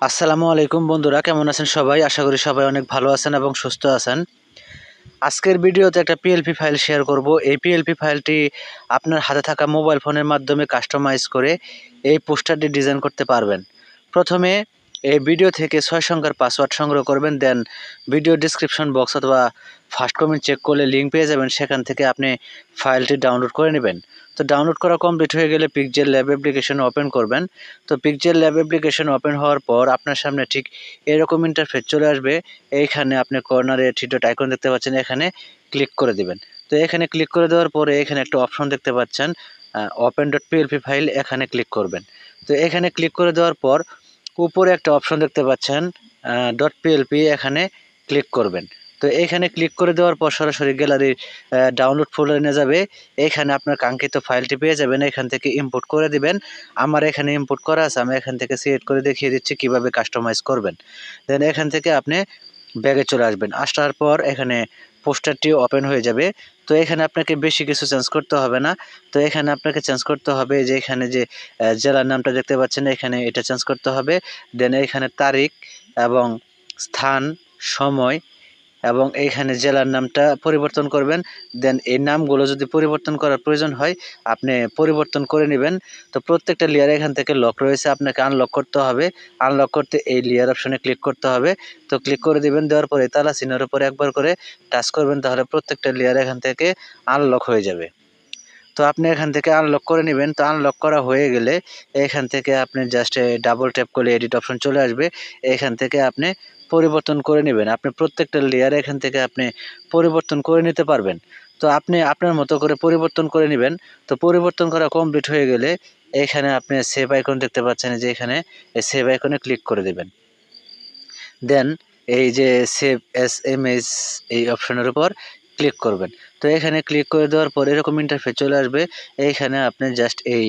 আসসালামু আলাইকুম বন্ধুরা, কেমন আছেন সবাই? আশা করি সবাই অনেক ভালো আছেন এবং সুস্থ আছেন। আজকের ভিডিওতে একটা পিএলপি ফাইল শেয়ার করব। এই পিএলপি ফাইলটি আপনার হাতে থাকা মোবাইল ফোনের মাধ্যমে কাস্টমাইজ করে এই পোস্টারটি ডিজাইন করতে পারবেন। প্রথমে এই ভিডিও থেকে ছয় সংখ্যার পাসওয়ার্ড সংগ্রহ করবেন দেন ভিডিও ডিসক্রিপশন বক্স অথবা ফার্স্ট কমেন্ট চেক করলে লিঙ্ক পেয়ে যাবেন, সেখান থেকে আপনি ফাইলটি ডাউনলোড করে নেবেন। তো ডাউনলোড করা কমপ্লিট হয়ে গেলে পিকজেল ল্যাব অ্যাপ্লিকেশন ওপেন করবেন। তো পিকজেল ল্যাব অ্যাপ্লিকেশন ওপেন হওয়ার পর আপনার সামনে ঠিক এরকম ইন্টারফেস চলে আসবে। এইখানে আপনি কর্নারে থ্রিডট আইকন দেখতে পাচ্ছেন, এখানে ক্লিক করে দিবেন। তো এখানে ক্লিক করে দেওয়ার পরে এখানে একটা অপশন দেখতে পাচ্ছেন ওপেন ডট পিএলপি ফাইল এখানে ক্লিক করবেন। তো এখানে ক্লিক করে দেওয়ার পর উপরে একটা অপশন দেখতে পাচ্ছেন ডট পিএলপি এখানে ক্লিক করবেন। তো এখানে ক্লিক করে দেওয়ার পর সরাসরি গ্যালারির ডাউনলোড ফোল্ডারে যাবে। এখানে আপনার কাঙ্ক্ষিত ফাইলটি পেয়ে যাবেন, এখান থেকে ইম্পোর্ট করে দিবেন। আমার এখানে ইম্পোর্ট করা আছে, আমি এখান থেকে সিলেক্ট করে দেখিয়ে দিচ্ছি কীভাবে কাস্টমাইজ করবেন। দেন এখান থেকে আপনি ব্যাগে চলে আসবেন। আসার পর এখানে পোস্টারটি ওপেন হয়ে যাবে। তো এখানে আপনাকে বেশি কিছু চেঞ্জ করতে হবে না। তো এখানে আপনাকে চেঞ্জ করতে হবে যে এখানে যে জেলার নামটা দেখতে পাচ্ছেন, এখানে এটা চেঞ্জ করতে হবে। দেন এখানে তারিখ এবং স্থান, সময় এবং এইখানে জেলার নামটা পরিবর্তন করবেন। দেন এই নামগুলো যদি পরিবর্তন করার প্রয়োজন হয়, আপনি পরিবর্তন করে নেবেন। তো প্রত্যেকটা লেয়ার এখান থেকে লক রয়েছে, আপনাকে আনলক করতে হবে। আনলক করতে এই লেয়ার অপশনে ক্লিক করতে হবে। তো ক্লিক করে দিবেন, দেওয়ার পরে তালা চিহ্নের উপরে একবার করে টাচ করবেন, তাহলে প্রত্যেকটা লেয়ার এখান থেকে আনলক হয়ে যাবে। তো আপনি এখান থেকে আনলক করে নেবেন। তো আনলক করা হয়ে গেলে এখান থেকে আপনি জাস্ট ডাবল ট্যাপ করলে এডিট অপশন চলে আসবে। এখান থেকে আপনি পরিবর্তন করে নেবেন। আপনি প্রত্যেকটা লেয়ার এখান থেকে আপনি পরিবর্তন করে নিতে পারবেন। তো আপনি আপনার মতো করে পরিবর্তন করে নেবেন। তো পরিবর্তন করা কমপ্লিট হয়ে গেলে এখানে আপনি সেভ আইকন দেখতে পাচ্ছেন। যে এখানে এই সেভ আইকনে ক্লিক করে দেবেন। দেন এই যে সেভ এস এম এস এই অপশনের উপর ক্লিক করবেন। তো এখানে ক্লিক করে দেওয়ার পর এরকম ইন্টারফেস চলে আসবে। এইখানে আপনি জাস্ট এই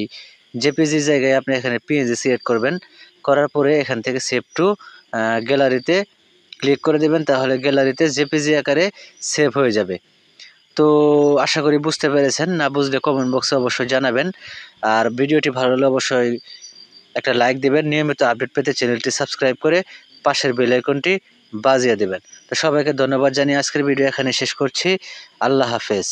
জেপিজি জায়গায় আপনি এখানে পিএনজি সিলেক্ট করবেন। করার পরে এখান থেকে সেভ টু গ্যালারিতে ক্লিক করে দেবেন, তাহলে গ্যালারিতে জেপিজি আকারে সেভ হয়ে যাবে। তো আশা করি বুঝতে পেরেছেন, না বুঝলে কমেন্ট বক্সে অবশ্যই জানাবেন। আর ভিডিওটি ভালো হলে অবশ্যই একটা লাইক দেবেন, নিয়মিত আপডেট পেতে চ্যানেলটি সাবস্ক্রাইব করে পাশের বেল আইকনটি বাজিয়ে দেবেন। তো সবাইকে ধন্যবাদ জানিয়ে আজকের ভিডিও এখানে শেষ করছি। আল্লাহ হাফেজ।